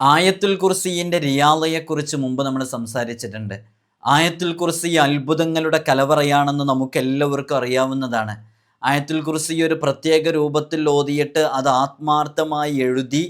ആയത്തുൽ കുർസിയിന്റെ റിയാലയെക്കുറിച്ച് മുമ്പ് നമ്മൾ സംസാരിച്ചിട്ടുണ്ട്. ആയത്തുൽ കുർസി അത്ഭുതങ്ങളുടെ കലവറയാണെന്ന് നമുക്ക് എല്ലാവർക്കും അറിയാവുന്നതാണ്. ആയത്തുൽ കുർസി ഒരു പ്രത്യേക രൂപത്തിൽ ഓതിയിട്ട് അത് ആത്മാർത്ഥമായി എഴുതി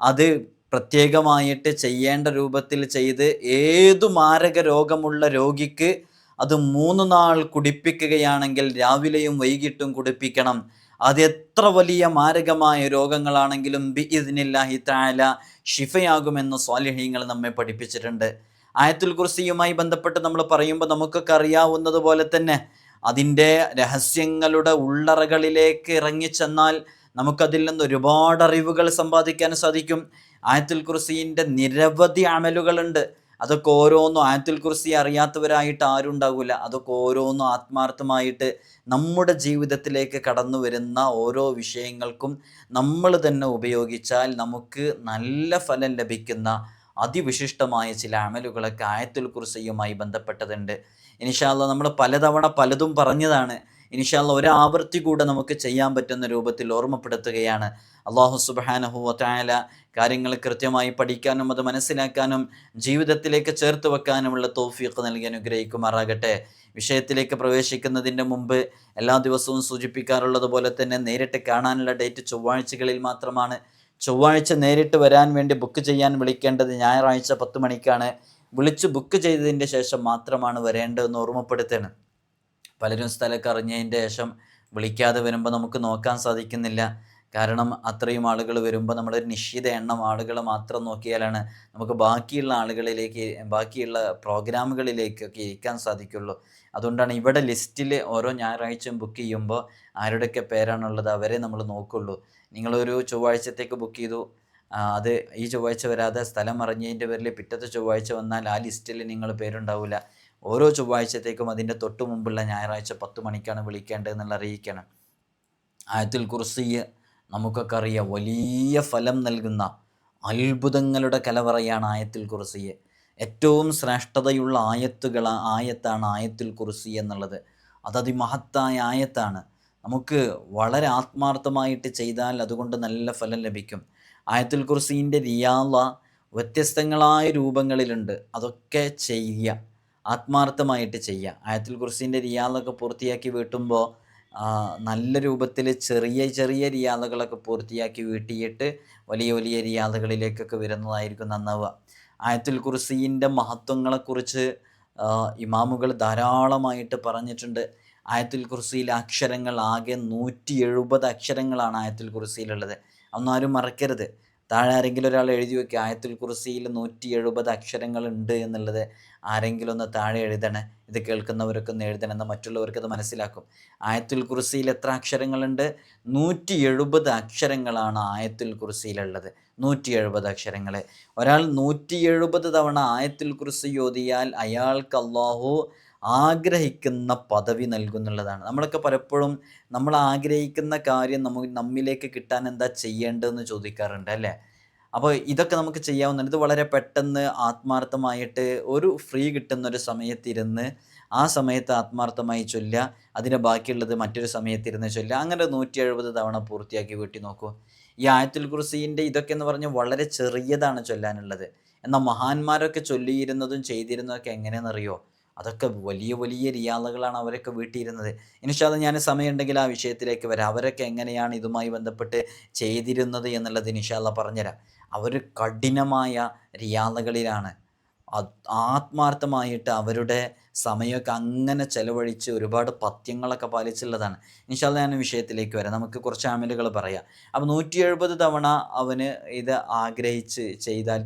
അത് പ്രത്യേകമായിട്ട് ചെയ്യേണ്ട രൂപത്തിൽ ചെയ്ത് ഏതു മാരക രോഗമുള്ള രോഗിക്ക് അത് മൂന്ന് നാൾ കുടിപ്പിക്കുകയാണെങ്കിൽ രാവിലെയും വൈകിട്ടും കുടിപ്പിക്കണം. അത് എത്ര വലിയ മാരകമായ രോഗങ്ങളാണെങ്കിലും ബി ഇതിനില്ലാഹി താല ഷിഫയാകുമെന്ന് സ്വാലിഹ്യങ്ങൾ നമ്മെ പഠിപ്പിച്ചിട്ടുണ്ട്. ആയത്തുൽ കുർസിയുമായി ബന്ധപ്പെട്ട് നമ്മൾ പറയുമ്പോൾ നമുക്കൊക്കെ അറിയാവുന്നതുപോലെ തന്നെ അതിന്റെ രഹസ്യങ്ങളുടെ ഉള്ളറകളിലേക്ക് ഇറങ്ങിച്ചെന്നാൽ നമുക്കതിൽ നിന്ന് ഒരുപാട് അറിവുകൾ സമ്പാദിക്കാൻ സാധിക്കും. ആയത്തുൽ കുർസീന്റെ നിരവധി അമലുകളുണ്ട്. അതൊക്കെ ഓരോന്നും ആയത്തുൽ കുറിച്ച് അറിയാത്തവരായിട്ട് ആരും ഉണ്ടാവില്ല അതൊക്കെ ഓരോന്നും ആത്മാർത്ഥമായിട്ട് നമ്മുടെ ജീവിതത്തിലേക്ക് കടന്നു വരുന്ന ഓരോ വിഷയങ്ങൾക്കും നമ്മൾ തന്നെ ഉപയോഗിച്ചാൽ നമുക്ക് നല്ല ഫലം ലഭിക്കുന്ന അതിവിശിഷ്ടമായ ചില അമലുകളൊക്കെ ആയത്തുൽ കുർസിയുമായി ബന്ധപ്പെട്ടതുണ്ട്. ഇനിഷാല്ല നമ്മൾ പലതവണ പലതും പറഞ്ഞതാണ്. ഇനിഷാല്ല ഒരാവർത്തി കൂടെ നമുക്ക് ചെയ്യാൻ പറ്റുന്ന രൂപത്തിൽ ഓർമ്മപ്പെടുത്തുകയാണ്. അള്ളാഹു സുബാനഹുല കാര്യങ്ങൾ കൃത്യമായി പഠിക്കാനും അത് മനസ്സിലാക്കാനും ജീവിതത്തിലേക്ക് ചേർത്ത് വെക്കാനുമുള്ള തോഫിയൊക്കെ നൽകി അനുഗ്രഹിക്കുമാറാകട്ടെ. വിഷയത്തിലേക്ക് പ്രവേശിക്കുന്നതിന്റെ മുമ്പ് എല്ലാ ദിവസവും സൂചിപ്പിക്കാറുള്ളത് പോലെ തന്നെ നേരിട്ട് കാണാനുള്ള ഡേറ്റ് ചൊവ്വാഴ്ചകളിൽ മാത്രമാണ്. ചൊവ്വാഴ്ച നേരിട്ട് വരാൻ വേണ്ടി ബുക്ക് ചെയ്യാൻ വിളിക്കേണ്ടത് ഞായറാഴ്ച പത്ത് മണിക്കാണ്. വിളിച്ച് ബുക്ക് ചെയ്തതിന്റെ ശേഷം മാത്രമാണ് വരേണ്ടതെന്ന് ഓർമ്മപ്പെടുത്തണം പലരും സ്ഥലമൊക്കെ അറിഞ്ഞതിന്റെ ശേഷം വിളിക്കാതെ വരുമ്പോൾ നമുക്ക് നോക്കാൻ സാധിക്കുന്നില്ല. കാരണം അത്രയും ആളുകൾ വരുമ്പോൾ നമ്മളൊരു നിശ്ചിത എണ്ണം ആളുകൾ മാത്രം നോക്കിയാലാണ് നമുക്ക് ബാക്കിയുള്ള ആളുകളിലേക്ക് ബാക്കിയുള്ള പ്രോഗ്രാമുകളിലേക്കൊക്കെ ഇരിക്കാൻ സാധിക്കുള്ളൂ. അതുകൊണ്ടാണ് ഇവിടെ ലിസ്റ്റിൽ ഓരോ ഞായറാഴ്ചയും ബുക്ക് ചെയ്യുമ്പോൾ ആരുടെയൊക്കെ പേരാണുള്ളത് അവരെ നമ്മൾ നോക്കുള്ളൂ. നിങ്ങളൊരു ചൊവ്വാഴ്ചത്തേക്ക് ബുക്ക് ചെയ്തു. അത് ഈ ചൊവ്വാഴ്ച വരാതെ സ്ഥലം അറിഞ്ഞതിന്റെ പേരിൽ പിറ്റത്തെ ചൊവ്വാഴ്ച വന്നാൽ ആ ലിസ്റ്റിൽ നിങ്ങൾ പേരുണ്ടാവില്ല ഓരോ ചൊവ്വാഴ്ചത്തേക്കും അതിന്റെ തൊട്ട് മുമ്പുള്ള ഞായറാഴ്ച പത്ത് മണിക്കാണ് വിളിക്കേണ്ടതെന്നുള്ള അറിയിക്കണം. ആയത്തിൽ കുർസിയെ നമുക്കൊക്കെ അറിയാം വലിയ ഫലം നൽകുന്ന അത്ഭുതങ്ങളുടെ കലവറയാണ് ആയത്തിൽ കുർസിയെ ഏറ്റവും ശ്രേഷ്ഠതയുള്ള ആയത്തുകൾ ആയത്താണ് ആയത്തിൽ കുർസി എന്നുള്ളത്. അത് അതിമഹത്തായ ആയത്താണ്. നമുക്ക് വളരെ ആത്മാർത്ഥമായിട്ട് ചെയ്താൽ അതുകൊണ്ട് നല്ല ഫലം ലഭിക്കും. ആയത്തിൽ കുർസീന്റെ റിയാള വ്യത്യസ്തങ്ങളായ രൂപങ്ങളിലുണ്ട്. അതൊക്കെ ചെയ്യുക. ആത്മാർത്ഥമായിട്ട് ചെയ്യുക ആയത്തുൽ കുർസീന്റെ റിയാദൊക്കെ പൂർത്തിയാക്കി വീട്ടുമ്പോൾ നല്ല രൂപത്തിൽ ചെറിയ ചെറിയ റിയാദകളൊക്കെ പൂർത്തിയാക്കി വീട്ടിയിട്ട് വലിയ വലിയ റിയാദകളിലേക്കൊക്കെ വരുന്നതായിരിക്കും നന്നാവുക. ആയത്തുൽ കുർസീന്റെ മഹത്വങ്ങളെക്കുറിച്ച് ഇമാമുകൾ ധാരാളമായിട്ട് പറഞ്ഞിട്ടുണ്ട്. ആയത്തുൽ കുർസിയിലെ അക്ഷരങ്ങൾ ആകെ നൂറ്റി എഴുപത് അക്ഷരങ്ങളാണ് ആയത്തുൽ കുർസിയിലുള്ളത് ഒന്നാരും മറക്കരുത്. താഴെ ആരെങ്കിലും ഒരാൾ എഴുതി വെക്കുക ആയത്തുൽ കുറിസിയിൽ നൂറ്റി എഴുപത് അക്ഷരങ്ങളുണ്ട് എന്നുള്ളത് ആരെങ്കിലും ഒന്ന് താഴെ എഴുതണേ. ഇത് കേൾക്കുന്നവരൊക്കെ ഒന്ന് എഴുതണം എന്ന് മറ്റുള്ളവർക്ക് അത് മനസ്സിലാക്കും. ആയത്തുൽ കുറിസിയിൽ എത്ര അക്ഷരങ്ങളുണ്ട്? നൂറ്റി എഴുപത് അക്ഷരങ്ങളാണ് ആയത്തുൽ കുറിസിയിലുള്ളത് നൂറ്റി എഴുപത് അക്ഷരങ്ങൾ ഒരാൾ നൂറ്റി എഴുപത് തവണ ആയത്തുൽ കുറിസി ഓതിയാൽ അയാൾക്ക് അള്ളാഹു ആഗ്രഹിക്കുന്ന പദവി നൽകുന്നുള്ളതാണ്. നമ്മളൊക്കെ പലപ്പോഴും നമ്മൾ ആഗ്രഹിക്കുന്ന കാര്യം നമുക്ക് നമ്മിലേക്ക് കിട്ടാൻ എന്താ ചെയ്യേണ്ടതെന്ന് ചോദിക്കാറുണ്ട് അല്ലേ? അപ്പോൾ ഇതൊക്കെ നമുക്ക് ചെയ്യാവുന്നതാണ്. ഇത് വളരെ പെട്ടെന്ന് ആത്മാർത്ഥമായിട്ട് ഒരു ഫ്രീ കിട്ടുന്ന ഒരു സമയത്തിരുന്ന് ആ സമയത്ത് ആത്മാർത്ഥമായി ചൊല്ലുക അതിന് ബാക്കിയുള്ളത് മറ്റൊരു സമയത്തിരുന്ന് ചൊല്ലുക അങ്ങനെ നൂറ്റി എഴുപത് തവണ പൂർത്തിയാക്കി വീട്ടി നോക്കൂ. ഈ ആയത്തുൽ കുർസീന്റെ ഇതൊക്കെ എന്ന് പറഞ്ഞാൽ വളരെ ചെറിയതാണ് ചൊല്ലാനുള്ളത്. എന്നാൽ മഹാന്മാരൊക്കെ ചൊല്ലിയിരുന്നതും ചെയ്തിരുന്നതൊക്കെ എങ്ങനെയെന്നറിയോ അതൊക്കെ വലിയ വലിയ റിയാദകളാണ് അവരൊക്കെ വീട്ടിയിരുന്നത്. ഇനിഷാദ് ഞാൻ സമയമുണ്ടെങ്കിൽ ആ വിഷയത്തിലേക്ക് വരാം. അവരൊക്കെ എങ്ങനെയാണ് ഇതുമായി ബന്ധപ്പെട്ട് ചെയ്തിരുന്നത് എന്നുള്ളത് ഇനിഷാല്ല പറഞ്ഞുതരാം. അവർ കഠിനമായ റിയാദകളിലാണ് ആത്മാർത്ഥമായിട്ട് അവരുടെ സമയമൊക്കെ അങ്ങനെ ചെലവഴിച്ച് ഒരുപാട് പത്യങ്ങളൊക്കെ പാലിച്ചുള്ളതാണ്. ഇൻഷാല്ല ഞാൻ വിഷയത്തിലേക്ക് വരാം. നമുക്ക് കുറച്ച് ആമിലുകൾ പറയാം. അപ്പോൾ നൂറ്റി എഴുപത് തവണ അവന് ഇത് ആഗ്രഹിച്ച് ചെയ്താൽ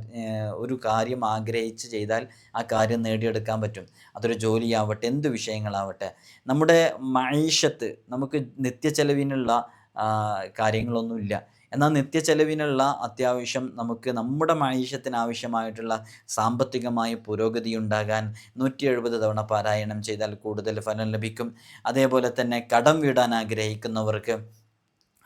ഒരു കാര്യം ആഗ്രഹിച്ച് ചെയ്താൽ ആ കാര്യം നേടിയെടുക്കാൻ പറ്റും. അതൊരു ജോലിയാവട്ടെ എന്ത് വിഷയങ്ങളാവട്ടെ. നമ്മുടെ മൈഷത്ത് നമുക്ക് നിത്യച്ചെലവിനുള്ള കാര്യങ്ങളൊന്നുമില്ല. എന്നാൽ നിത്യച്ചെലവിനുള്ള അത്യാവശ്യം നമുക്ക് നമ്മുടെ മനുഷ്യത്തിന് ആവശ്യമായിട്ടുള്ള സാമ്പത്തികമായ പുരോഗതി ഉണ്ടാകാൻ നൂറ്റി എഴുപത് തവണ പാരായണം ചെയ്താൽ കൂടുതൽ ഫലം ലഭിക്കും. അതേപോലെ തന്നെ കടം വിടാൻ ആഗ്രഹിക്കുന്നവർക്ക്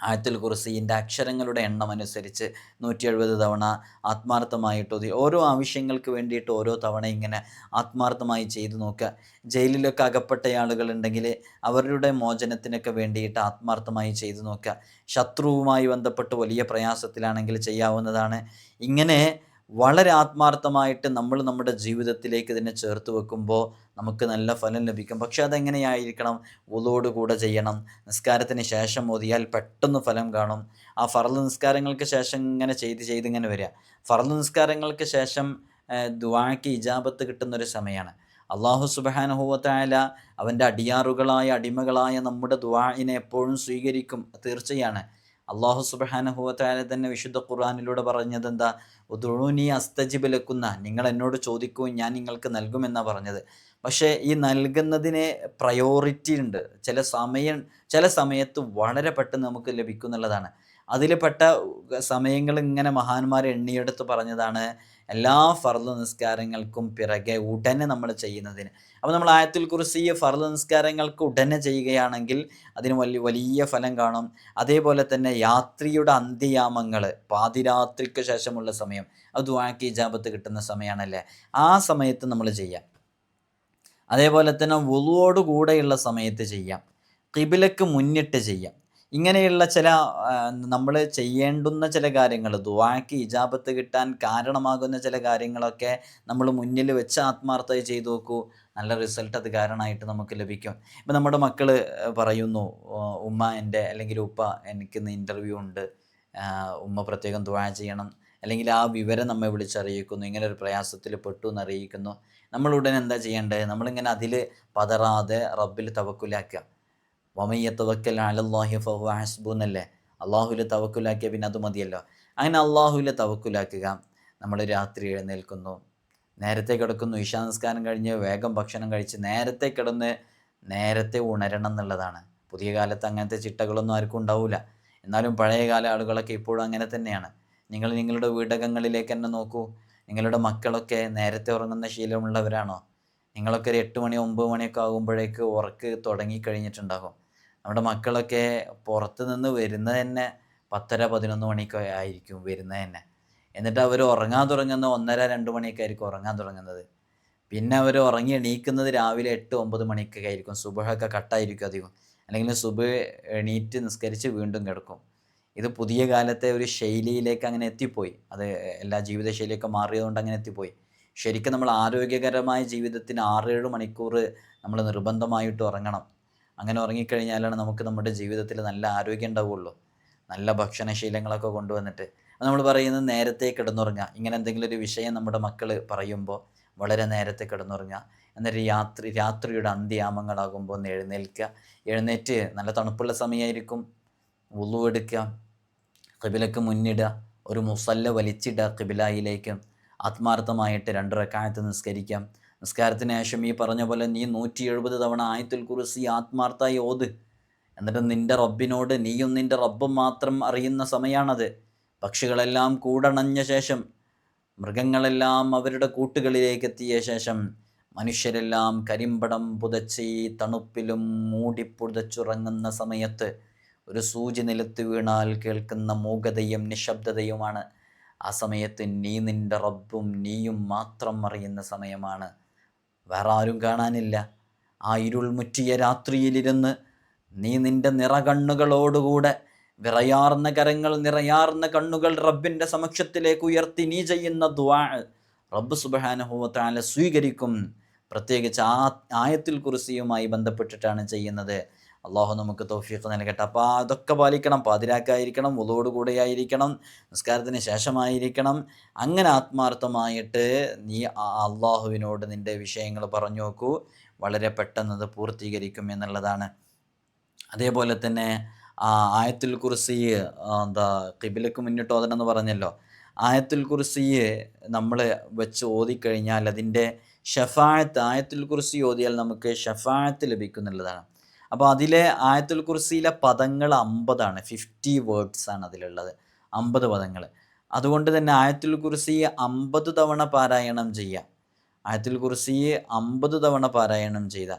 ആയത്തുൽ കുറിസിന്റെ അക്ഷരങ്ങളുടെ എണ്ണം അനുസരിച്ച് നൂറ്റി എഴുപത് തവണ ആത്മാർത്ഥമായിട്ട് ഓരോ ആവശ്യങ്ങൾക്ക് വേണ്ടിയിട്ട് ഓരോ തവണ ഇങ്ങനെ ആത്മാർത്ഥമായി ചെയ്തു നോക്കുക. ജയിലിലൊക്കെ അകപ്പെട്ട ആളുകളുണ്ടെങ്കിൽ അവരുടെ മോചനത്തിനൊക്കെ വേണ്ടിയിട്ട് ആത്മാർത്ഥമായി ചെയ്തു നോക്കുക. ശത്രുവുമായി ബന്ധപ്പെട്ട് വലിയ പ്രയാസത്തിലാണെങ്കിൽ ചെയ്യാവുന്നതാണ്. ഇങ്ങനെ വളരെ ആത്മാർത്ഥമായിട്ട് നമ്മൾ നമ്മുടെ ജീവിതത്തിലേക്ക് ഇതിനെ ചേർത്ത് വെക്കുമ്പോൾ നമുക്ക് നല്ല ഫലം ലഭിക്കും. പക്ഷെ അതെങ്ങനെയായിരിക്കണം? കൂടെ ചെയ്യണം. നിസ്കാരത്തിന് ശേഷം ഓതിയാൽ പെട്ടെന്ന് ഫലം കാണും. ആ ഫറൽ നിസ്കാരങ്ങൾക്ക് ശേഷം ഇങ്ങനെ ചെയ്ത് ചെയ്ത് ഇങ്ങനെ വരിക. ഫറൽ നിസ്കാരങ്ങൾക്ക് ശേഷം ദുവാക്ക് ഇജാബത്ത് കിട്ടുന്നൊരു സമയമാണ് അള്ളാഹു സുബാനുഹൂവത്തായാല അവന്റെ അടിയാറുകളായ അടിമകളായ നമ്മുടെ ദുവാഇനെ എപ്പോഴും സ്വീകരിക്കും. തീർച്ചയാണ്. അള്ളാഹു സുബാനഹുവത്തായ തന്നെ വിശുദ്ധ ഖുർആാനിലൂടെ പറഞ്ഞത് എന്താ ഉദുണി അസ്തജിബിലക്കുന്ന. നിങ്ങൾ എന്നോട് ചോദിക്കൂ ഞാൻ നിങ്ങൾക്ക് നൽകുമെന്നാണ് പറഞ്ഞത്. പക്ഷേ ഈ നൽകുന്നതിന് പ്രയോറിറ്റി ഉണ്ട്. ചില സമയം ചില സമയത്ത് വളരെ പെട്ടെന്ന് നമുക്ക് ലഭിക്കുന്നുള്ളതാണ്. അതിൽ പെട്ട സമയങ്ങൾ ഇങ്ങനെ മഹാന്മാർ എണ്ണിയെടുത്ത് പറഞ്ഞതാണ് എല്ലാ ഫർദ് നിസ്കാരങ്ങൾക്കും പിറകെ ഉടനെ നമ്മൾ ചെയ്യുന്നതിന്. അപ്പോൾ നമ്മൾ ആയത്തുൽ കുറിസി ഫർദ് നിസ്കാരങ്ങൾക്ക് ഉടനെ ചെയ്യുകയാണെങ്കിൽ അതിന് വലിയ വലിയ ഫലം കാണും. അതേപോലെ തന്നെ യാത്രിയുടെ അന്ത്യയാമങ്ങൾ പാതിരാത്രിക്ക് ശേഷമുള്ള സമയം അത് വാക്കി ഇജാബത്ത് കിട്ടുന്ന സമയമാണല്ലേ? ആ സമയത്ത് നമ്മൾ ചെയ്യാം. അതേപോലെ തന്നെ വുളുവോട് കൂടെയുള്ള സമയത്ത് ചെയ്യാം. കിബിലക്ക് മുന്നിട്ട് ചെയ്യാം. ഇങ്ങനെയുള്ള ചില നമ്മൾ ചെയ്യേണ്ടുന്ന ചില കാര്യങ്ങൾ ദുവാക്ക് ഇജാബത്ത് കിട്ടാൻ കാരണമാകുന്ന ചില കാര്യങ്ങളൊക്കെ നമ്മൾ മുന്നിൽ വെച്ച് ആത്മാർത്ഥമായി ചെയ്തു നോക്കൂ. നല്ല റിസൾട്ട് അത് കാരണമായിട്ട് നമുക്ക് ലഭിക്കും. ഇപ്പം നമ്മുടെ മക്കൾ പറയുന്നു ഉമ്മ എന്റെ അല്ലെങ്കിൽ ഉപ്പ എനിക്കിന്ന് ഇന്റർവ്യൂ ഉണ്ട്. ഉമ്മ പ്രത്യേകം ദ്വാ ചെയ്യണം. അല്ലെങ്കിൽ ആ വിവരം നമ്മെ വിളിച്ചറിയിക്കുന്നു ഇങ്ങനെ ഒരു പ്രയാസത്തിൽ പെട്ടു എന്ന് അറിയിക്കുന്നു നമ്മൾ ഉടനെ എന്താ ചെയ്യേണ്ടത്? നമ്മളിങ്ങനെ അതിൽ പതറാതെ റബ്ബിൽ തവക്കുലാക്കുക. വമയ്യത്തവക്കൽ അലല്ലാഹി ഫഹു ഹസ്ബു എന്നല്ലേ? അള്ളാഹുവിൽ തവക്കുലാക്കിയ പിന്നെ അത് മതിയല്ലോ. അങ്ങനെ അള്ളാഹുവിൽ തവക്കുലാക്കുക. നമ്മൾ രാത്രി എഴുന്നേൽക്കുന്നു. നേരത്തെ കിടക്കുന്നു ഈശാനസ്കാരം നിസ്കാരം കഴിഞ്ഞ് വേഗം ഭക്ഷണം കഴിച്ച് നേരത്തെ കിടന്ന് നേരത്തെ ഉണരണം എന്നുള്ളതാണ്. പുതിയ കാലത്ത് അങ്ങനത്തെ ചിട്ടകളൊന്നും ആർക്കും ഉണ്ടാവില്ല എന്നാലും പഴയകാല ആളുകളൊക്കെ ഇപ്പോഴും അങ്ങനെ തന്നെയാണ്. നിങ്ങൾ നിങ്ങളുടെ വീടകങ്ങളിലേക്ക് തന്നെ നോക്കൂ. നിങ്ങളുടെ മക്കളൊക്കെ നേരത്തെ ഉറങ്ങുന്ന ശീലമുള്ളവരാണോ? നിങ്ങളൊക്കെ ഒരു എട്ട് മണി ഒമ്പത് മണിയൊക്കെ ആകുമ്പോഴേക്ക് ഉറക്ക് തുടങ്ങിക്കഴിഞ്ഞിട്ടുണ്ടാകും. നമ്മുടെ മക്കളൊക്കെ പുറത്ത് നിന്ന് വരുന്നത് തന്നെ പത്തര പതിനൊന്ന് മണിക്കോ ആയിരിക്കും വരുന്നത് തന്നെ. എന്നിട്ട് അവർ ഉറങ്ങാൻ തുടങ്ങുന്ന ഒന്നര രണ്ട് മണിയൊക്കെ ആയിരിക്കും ഉറങ്ങാൻ തുടങ്ങുന്നത്. പിന്നെ അവർ ഉറങ്ങി എണീക്കുന്നത് രാവിലെ എട്ട് ഒമ്പത് മണിക്കൊക്കെ ആയിരിക്കും. സുബഹൊക്കെ കട്ടായിരിക്കും അധികം. അല്ലെങ്കിൽ സുബ് എണീറ്റ് നിസ്കരിച്ച് വീണ്ടും കിടക്കും. ഇത് പുതിയ കാലത്തെ ഒരു ശൈലിയിലേക്ക് അങ്ങനെ എത്തിപ്പോയി. അത് എല്ലാ ജീവിതശൈലിയൊക്കെ മാറിയതുകൊണ്ട് അങ്ങനെ എത്തിപ്പോയി. ശരിക്കും നമ്മൾ ആരോഗ്യകരമായ ജീവിതത്തിന് ആറേഴ് മണിക്കൂർ നമ്മൾ നിർബന്ധമായിട്ട് ഉറങ്ങണം. അങ്ങനെ ഉറങ്ങിക്കഴിഞ്ഞാലാണ് നമുക്ക് നമ്മുടെ ജീവിതത്തിൽ നല്ല ആരോഗ്യം ഉണ്ടാവുള്ളൂ. നല്ല ഭക്ഷണശീലങ്ങളൊക്കെ കൊണ്ടുവന്നിട്ട്. നമ്മൾ പറയുന്നത് നേരത്തെ കിടന്നുറങ്ങുക. ഇങ്ങനെ എന്തെങ്കിലും ഒരു വിഷയം നമ്മുടെ മക്കൾ പറയുമ്പോൾ വളരെ നേരത്തെ കിടന്നുറങ്ങുക. എന്നിട്ട് രാത്രി രാത്രിയുടെ അന്ത്യാമങ്ങളാകുമ്പോൾ ഒന്ന് എഴുന്നേൽക്കുക. എഴുന്നേറ്റ് നല്ല തണുപ്പുള്ള സമയമായിരിക്കും ഉള്ളു എടുക്കുക. കിബിലക്ക് മുന്നിടുക. ഒരു മുസല്ല വലിച്ചിടുക കിബിലായിലേക്ക് ആത്മാർത്ഥമായിട്ട് രണ്ട് റക്കായത്ത് നിസ്കരിക്കാം. നിസ്കാരത്തിന് ശേഷം ഈ പറഞ്ഞ പോലെ നീ നൂറ്റി എഴുപത് തവണ ആയത്തുൽ കുറിസി ആത്മാർത്ഥമായി ഓത്. എന്നിട്ട് നിന്റെ റബ്ബിനോട് നീയും നിന്റെ റബ്ബും മാത്രം അറിയുന്ന സമയമാണത് പക്ഷികളെല്ലാം കൂടണഞ്ഞ ശേഷം മൃഗങ്ങളെല്ലാം അവരുടെ കൂട്ടുകളിലേക്ക് എത്തിയ ശേഷം മനുഷ്യരെല്ലാം കരിമ്പടം പുതച്ച് ഈ തണുപ്പിലും മൂടിപ്പുതച്ചുറങ്ങുന്ന സമയത്ത് ഒരു സൂചി നിലത്ത് വീണാൽ കേൾക്കുന്ന മൂകതയും നിശബ്ദതയുമാണ്. ആ സമയത്ത് നീ നിന്റെ റബ്ബും നീയും മാത്രം അറിയുന്ന സമയമാണ്. വേറെ ആരും കാണാനില്ല. ആ ഇരുൾ മുറ്റിയ രാത്രിയിലിരുന്ന് നീ നിന്റെ നിറകണ്ണുകളോടുകൂടെ വിറയാർന്ന കരങ്ങൾ നിറയാർന്ന കണ്ണുകൾ റബ്ബിന്റെ സമക്ഷത്തിലേക്ക് ഉയർത്തി നീ ചെയ്യുന്ന ദ്വാ റബ്ബ് സുബഹാനുഭവത്താല സ്വീകരിക്കും. പ്രത്യേകിച്ച് ആ ആയത്തിൽ കുറിസിയുമായി ബന്ധപ്പെട്ടിട്ടാണ് ചെയ്യുന്നത്. അള്ളാഹു നമുക്ക് തൗഫീഖ് നൽകട്ടെ. അപ്പോൾ അതൊക്കെ പാലിക്കണം. പാതിരാക്കായിരിക്കണം ഉളോട് കൂടെയായിരിക്കണം നിസ്കാരത്തിന് ശേഷമായിരിക്കണം. അങ്ങനെ ആത്മാർത്ഥമായിട്ട് നീ അള്ളാഹുവിനോട് നിന്റെ വിഷയങ്ങൾ പറഞ്ഞു നോക്കൂ. വളരെ പെട്ടെന്ന് അത് പൂർത്തീകരിക്കും എന്നുള്ളതാണ്. അതേപോലെ തന്നെ ആയത്തുൽ കുറിസി എന്താ കിബിലക്ക് മുന്നിട്ട് എന്ന് പറഞ്ഞല്ലോ. ആയത്തുൽ കുറിസിയെ നമ്മൾ വെച്ച് ഓതിക്കഴിഞ്ഞാൽ അതിന്റെ ഷഫായത്ത് ആയത്തുൽ കുറിസി ഓതിയാൽ നമുക്ക് ഷഫായത്ത് ലഭിക്കുന്നുള്ളതാണ്. അപ്പോൾ അതിലെ ആയത്തുൽ കുർസിയിലെ പദങ്ങൾ അമ്പതാണ് ഫിഫ്റ്റി വേർഡ്സ് ആണ് അതിലുള്ളത്. അമ്പത് പദങ്ങൾ. അതുകൊണ്ട് തന്നെ ആയത്തുൽ കുർസി അമ്പത് തവണ പാരായണം ചെയ്യാം. ആയത്തുൽ കുറിസിയെ അമ്പത് തവണ പാരായണം ചെയ്ത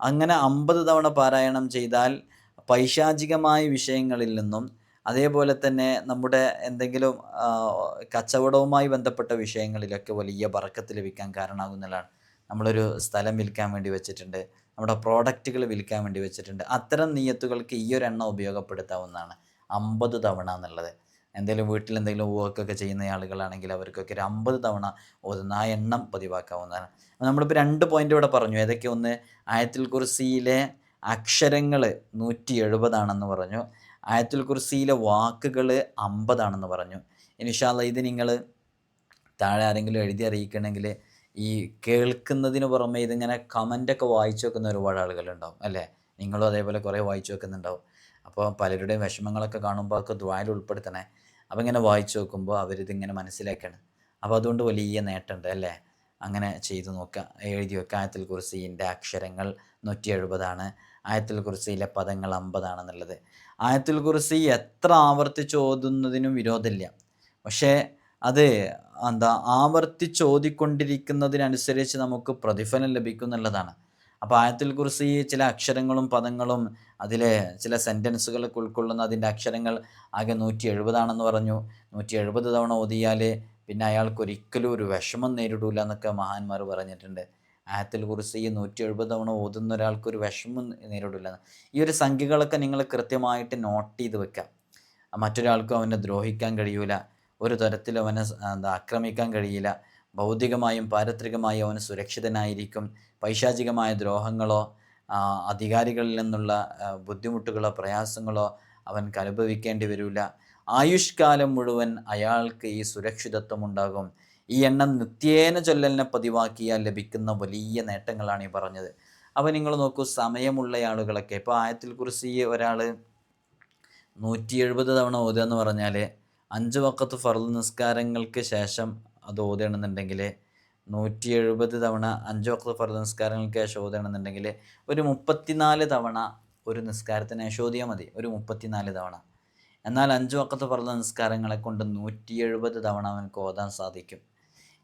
അങ്ങനെ അമ്പത് തവണ പാരായണം ചെയ്താൽ പൈശാചികമായ വിഷയങ്ങളിൽ നിന്നും അതേപോലെ തന്നെ നമ്മുടെ എന്തെങ്കിലും കച്ചവടവുമായി ബന്ധപ്പെട്ട വിഷയങ്ങളിലൊക്കെ വലിയ ബറക്കത്ത് ലഭിക്കാൻ കാരണമാകുന്നതാണ്. നമ്മളൊരു സ്ഥലം വിൽക്കാൻ വേണ്ടി വെച്ചിട്ടുണ്ട് നമ്മുടെ പ്രോഡക്റ്റുകൾ വിൽക്കാൻ വേണ്ടി വെച്ചിട്ടുണ്ട്. അത്തരം നീയത്തുകൾക്ക് ഈ ഒരു എണ്ണ ഉപയോഗപ്പെടുത്താവുന്നതാണ് അമ്പത് തവണ എന്നുള്ളത്. എന്തെങ്കിലും വീട്ടിൽ എന്തെങ്കിലും വർക്കൊക്കെ ചെയ്യുന്ന ആളുകളാണെങ്കിൽ അവർക്കൊക്കെ ഒരു അമ്പത് തവണ ഓതുന്ന ആ എണ്ണം പതിവാക്കാവുന്നതാണ്. നമ്മളിപ്പോൾ രണ്ട് പോയിന്റ് ഇവിടെ പറഞ്ഞു. ഏതൊക്കെ ഒന്ന്? ആയത്തിൽ കുർസിയിലെ അക്ഷരങ്ങൾ നൂറ്റി എഴുപതാണെന്ന് പറഞ്ഞു. ആയത്തുൽ കുർസിയിലെ വാക്കുകൾ അമ്പതാണെന്ന് പറഞ്ഞു. ഇനിഷാല്ല ഇത് നിങ്ങൾ താഴെ ആരെങ്കിലും എഴുതി അറിയിക്കണമെങ്കിൽ ഈ കേൾക്കുന്നതിന് പുറമെ ഇതിങ്ങനെ കമന്റൊക്കെ വായിച്ചു വെക്കുന്ന ഒരുപാട് ആളുകളുണ്ടാവും അല്ലേ? നിങ്ങളും അതേപോലെ കുറേ വായിച്ചു വെക്കുന്നുണ്ടാവും. അപ്പോൾ പലരുടെയും വിഷമങ്ങളൊക്കെ കാണുമ്പോൾ ഒക്കെ ദ്വായിൽ ഉൾപ്പെടുത്തണേ. അപ്പോൾ ഇങ്ങനെ വായിച്ചു നോക്കുമ്പോൾ അവരിതിങ്ങനെ മനസ്സിലാക്കണം. അപ്പോൾ അതുകൊണ്ട് വലിയ നേട്ടമുണ്ട് അല്ലേ? അങ്ങനെ ചെയ്തു നോക്കുക എഴുതി വെക്കുക ആയത്തിൽ ഇതിന്റെ അക്ഷരങ്ങൾ നൂറ്റി എഴുപതാണ് ആയത്തിൽ കുറിസിയിലെ പദങ്ങൾ അമ്പതാണെന്നുള്ളത്. ആയത്തിൽ കുറിസി എത്ര ആവർത്തിച്ചോതുന്നതിനും വിരോധമില്ല. പക്ഷേ അത് എന്താ ആവർത്തിച്ചോതിക്കൊണ്ടിരിക്കുന്നതിനനുസരിച്ച് നമുക്ക് പ്രതിഫലം ലഭിക്കും എന്നുള്ളതാണ് അപ്പോൾ ആയത്തിൽ കുറിച്ച് ചില അക്ഷരങ്ങളും പദങ്ങളും അതിലെ ചില സെന്റൻസുകളൊക്കെ ഉൾക്കൊള്ളുന്ന അതിന്റെ അക്ഷരങ്ങൾ ആകെ നൂറ്റി എഴുപതാണെന്ന് പറഞ്ഞു. നൂറ്റി എഴുപത് തവണ ഓതിയാൽ പിന്നെ അയാൾക്ക് ഒരിക്കലും ഒരു വിഷമം നേരിടൂല എന്നൊക്കെ മഹാന്മാർ പറഞ്ഞിട്ടുണ്ട്. ആയത്തിൽ കുറിച്ച് ഈ നൂറ്റി എഴുപത് തവണ ഓതുന്ന ഒരാൾക്ക് ഒരു വിഷമം നേരിടില്ല ഈ ഒരു സംഖ്യകളൊക്കെ നിങ്ങൾ കൃത്യമായിട്ട് നോട്ട് ചെയ്ത് വെക്കാം. മറ്റൊരാൾക്കും അവനെ ദ്രോഹിക്കാൻ കഴിയൂല. ഒരു തരത്തിലും അവനെ എന്താ ആക്രമിക്കാൻ കഴിയില്ല. ഭൗതികമായും പാരത്രികമായും അവന് സുരക്ഷിതനായിരിക്കും. പൈശാചികമായ ദ്രോഹങ്ങളോ അധികാരികളിൽ നിന്നുള്ള ബുദ്ധിമുട്ടുകളോ പ്രയാസങ്ങളോ അവൻക്ക് അനുഭവിക്കേണ്ടി വരില്ല ആയുഷ്കാലം മുഴുവൻ അയാൾക്ക് ഈ സുരക്ഷിതത്വം ഉണ്ടാകും. ഈ എണ്ണം നിത്യേന ചൊല്ലലിനെ പതിവാക്കിയാൽ ലഭിക്കുന്ന വലിയ നേട്ടങ്ങളാണ് ഈ പറഞ്ഞത്. അപ്പോൾ നിങ്ങൾ നോക്കൂ സമയമുള്ള ആളുകളൊക്കെ ഇപ്പോൾ ആയത്തിൽ കുറിച്ച് ഒരാൾ നൂറ്റി എഴുപത് തവണ ഓതുക എന്ന് പറഞ്ഞാൽ അഞ്ച് വക്കത്ത് ഫർദ് നിസ്കാരങ്ങൾക്ക് ശേഷം അത് ഓതുകയാണെന്നുണ്ടെങ്കിൽ നൂറ്റി എഴുപത് തവണ അഞ്ച് വക്കത്ത് ഫർദ് നിസ്കാരങ്ങൾക്ക് ശേഷം ഓതുകയാണെന്നുണ്ടെങ്കിൽ ഒരു മുപ്പത്തിനാല് തവണ ഒരു നിസ്കാരത്തിന് ശേഷം മതി. ഒരു മുപ്പത്തിനാല് തവണ. എന്നാൽ അഞ്ച് വക്കത്ത് ഫർദ് നിസ്കാരങ്ങളെ കൊണ്ട് നൂറ്റി എഴുപത് തവണ അവനക്ക് ഓതാൻ സാധിക്കും.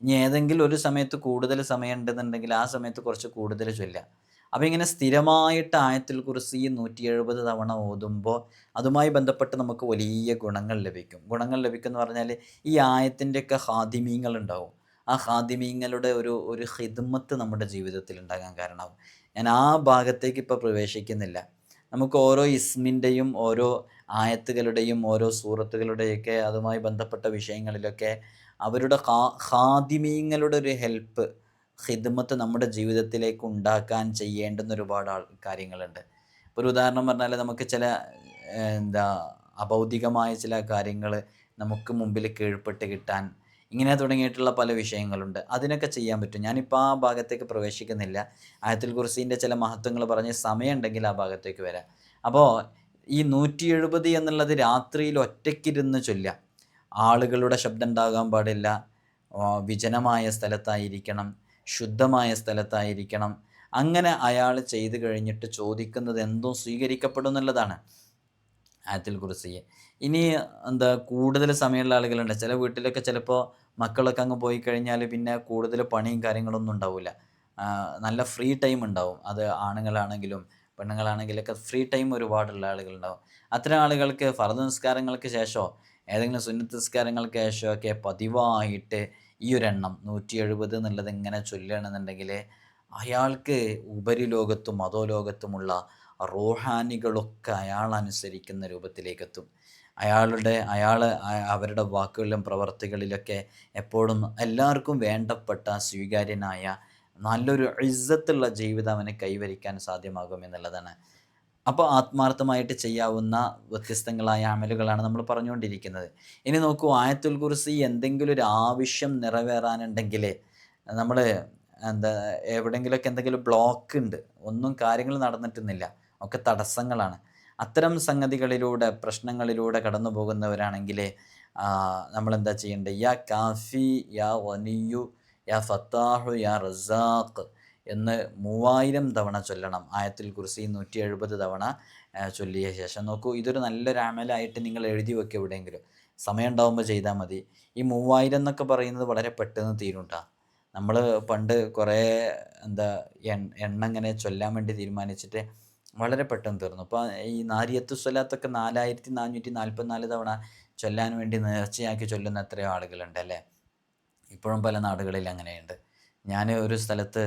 ഇനി ഏതെങ്കിലും ഒരു സമയത്ത് കൂടുതൽ സമയം ഉണ്ടെന്നുണ്ടെങ്കിൽ ആ സമയത്ത് കുറച്ച് കൂടുതൽ ചൊല്ലുക. അപ്പോൾ ഇങ്ങനെ സ്ഥിരമായിട്ട് ആയത്തിൽ കുറിച്ച് ഈ നൂറ്റി എഴുപത് തവണ ഓതുമ്പോൾ അതുമായി ബന്ധപ്പെട്ട് നമുക്ക് വലിയ ഗുണങ്ങൾ ലഭിക്കും. ഗുണങ്ങൾ ലഭിക്കുമെന്ന് പറഞ്ഞാൽ ഈ ആയത്തിന്റെയൊക്കെ ഹാദിമീങ്ങൾ ഉണ്ടാവും ആ ഹാദിമീങ്ങളുടെ ഒരു ഒരു ഹിദ്മത്ത് നമ്മുടെ ജീവിതത്തിൽ ഉണ്ടാകാൻ കാരണമാവും. ഞാൻ ആ ഭാഗത്തേക്ക് ഇപ്പോൾ പ്രവേശിക്കുന്നില്ല. നമുക്ക് ഓരോ ഇസ്മിന്റെയും ഓരോ ആയത്തുകളുടെയും ഓരോ സൂറത്തുകളുടെയൊക്കെ അതുമായി ബന്ധപ്പെട്ട വിഷയങ്ങളിലൊക്കെ അവരുടെ ഖാദിമീങ്ങളുടെ ഒരു ഹെൽപ്പ് ഹിദ്മത്ത് നമ്മുടെ ജീവിതത്തിലേക്ക് ഉണ്ടാക്കാൻ ചെയ്യേണ്ടുന്ന ഒരുപാട് ആൾ കാര്യങ്ങളുണ്ട്. ഇപ്പോൾ ഒരു ഉദാഹരണം പറഞ്ഞാൽ നമുക്ക് ചില എന്താ അഭൗതികമായ ചില കാര്യങ്ങൾ നമുക്ക് മുമ്പിൽ കീഴ്പ്പെട്ട് കിട്ടാൻ ഇങ്ങനെ തുടങ്ങിയിട്ടുള്ള പല വിഷയങ്ങളുണ്ട്. അതിനൊക്കെ ചെയ്യാൻ പറ്റും. ഞാനിപ്പോൾ ആ ഭാഗത്തേക്ക് പ്രവേശിക്കുന്നില്ല. ആയത്തിൽ കുർസീന്റെ ചില മഹത്വങ്ങൾ പറഞ്ഞ് സമയമുണ്ടെങ്കിൽ ആ ഭാഗത്തേക്ക് വരാം. അപ്പോൾ ഈ നൂറ്റി എഴുപത് എന്നുള്ളത് രാത്രിയിൽ ഒറ്റയ്ക്കിരുന്ന് ചൊല്ലാം ആളുകളുടെ ശബ്ദം ഉണ്ടാകാൻ പാടില്ല വിജനമായ സ്ഥലത്തായിരിക്കണം ശുദ്ധമായ സ്ഥലത്തായിരിക്കണം. അങ്ങനെ അയാൾ ചെയ്തു കഴിഞ്ഞിട്ട് ചോദിക്കുന്നത് എന്തും സ്വീകരിക്കപ്പെടും എന്നുള്ളതാണ് ആയത്തിൽ കുറിച്ച് ഇനി എന്താ കൂടുതൽ സമയമുള്ള ആളുകളുണ്ട്. ചില വീട്ടിലൊക്കെ ചിലപ്പോൾ മക്കളൊക്കെ അങ്ങ് പോയി കഴിഞ്ഞാൽ പിന്നെ കൂടുതൽ പണിയും കാര്യങ്ങളൊന്നും ഉണ്ടാവില്ല. നല്ല ഫ്രീ ടൈം ഉണ്ടാവും. അത് ആണുങ്ങളാണെങ്കിലും പെണ്ണുങ്ങളാണെങ്കിലൊക്കെ ഫ്രീ ടൈം ഒരുപാടുള്ള ആളുകളുണ്ടാവും. അത്തരം ആളുകൾക്ക് ഫർദ് നിസ്കാരങ്ങൾക്ക് ശേഷമോ ഏതെങ്കിലും സുന്നത്ത് ശേഷമൊക്കെ പതിവായിട്ട് ഈ ഒരു എണ്ണം നൂറ്റി എഴുപത് എന്നുള്ളത് ഇങ്ങനെ ചൊല്ലുകയാണെന്നുണ്ടെങ്കിൽ അയാൾക്ക് ഉപരിലോകത്തും അധോലോകത്തുമുള്ള റോഹാനികളൊക്കെ അയാൾ അനുസരിക്കുന്ന രൂപത്തിലേക്കെത്തും. അയാളുടെ അയാൾ അവരുടെ വാക്കുകളിലും പ്രവർത്തികളിലൊക്കെ എപ്പോഴും എല്ലാവർക്കും വേണ്ടപ്പെട്ട സ്വീകാര്യനായ നല്ലൊരു ഇസ്സത്തുള്ള ജീവിതം അവന് കൈവരിക്കാൻ സാധ്യമാകും എന്നുള്ളതാണ് അപ്പോൾ ആത്മാർത്ഥമായിട്ട് ചെയ്യാവുന്ന വ്യത്യസ്തങ്ങളായ അമലുകളാണ് നമ്മൾ പറഞ്ഞുകൊണ്ടിരിക്കുന്നത്. ഇനി നോക്കൂ ആയത്തുൽ കുറിസി എന്തെങ്കിലും ഒരു ആവശ്യം നിറവേറാനുണ്ടെങ്കിൽ നമ്മൾ എന്താ എവിടെയെങ്കിലുമൊക്കെ എന്തെങ്കിലും ബ്ലോക്ക് ഉണ്ട് ഒന്നും കാര്യങ്ങൾ നടന്നിട്ടുന്നില്ല ഒക്കെ തടസ്സങ്ങളാണ്. അത്തരം സംഗതികളിലൂടെ പ്രശ്നങ്ങളിലൂടെ കടന്നു പോകുന്നവരാണെങ്കിൽ നമ്മൾ എന്താ ചെയ്യേണ്ടത്? യാ കാഫി യാ വനിയു യാ ഫത്താഹു യാ റസാഖ് എന്ന് മൂവായിരം തവണ ചൊല്ലണം. ആയത്തിൽ കുറിച്ച് നൂറ്റി എഴുപത് തവണ ചൊല്ലിയ ശേഷം. നോക്കൂ ഇതൊരു നല്ലൊരു അമലായിട്ട് നിങ്ങൾ എഴുതി വെക്കുക എവിടെയെങ്കിലും. സമയം ഉണ്ടാകുമ്പോൾ ചെയ്താൽ മതി. ഈ മൂവായിരം എന്നൊക്കെ പറയുന്നത് വളരെ പെട്ടെന്ന് തീരുണ്ടാ നമ്മൾ പണ്ട് കുറേ എന്താ എണ്ണ ഇങ്ങനെ ചൊല്ലാൻ വേണ്ടി തീരുമാനിച്ചിട്ട് വളരെ പെട്ടെന്ന് തീർന്നു. അപ്പോൾ ഈ നാരിയത്തു സ്വലാത്തൊക്കെ നാലായിരത്തി നാനൂറ്റി നാൽപ്പത്തിനാല് തവണ ചൊല്ലാൻ വേണ്ടി നേർച്ചയാക്കി ചൊല്ലുന്ന എത്രയോ ആളുകളുണ്ട് അല്ലേ? ഇപ്പോഴും പല നാടുകളിൽ അങ്ങനെയുണ്ട് ഞാൻ ഒരു സ്ഥലത്ത്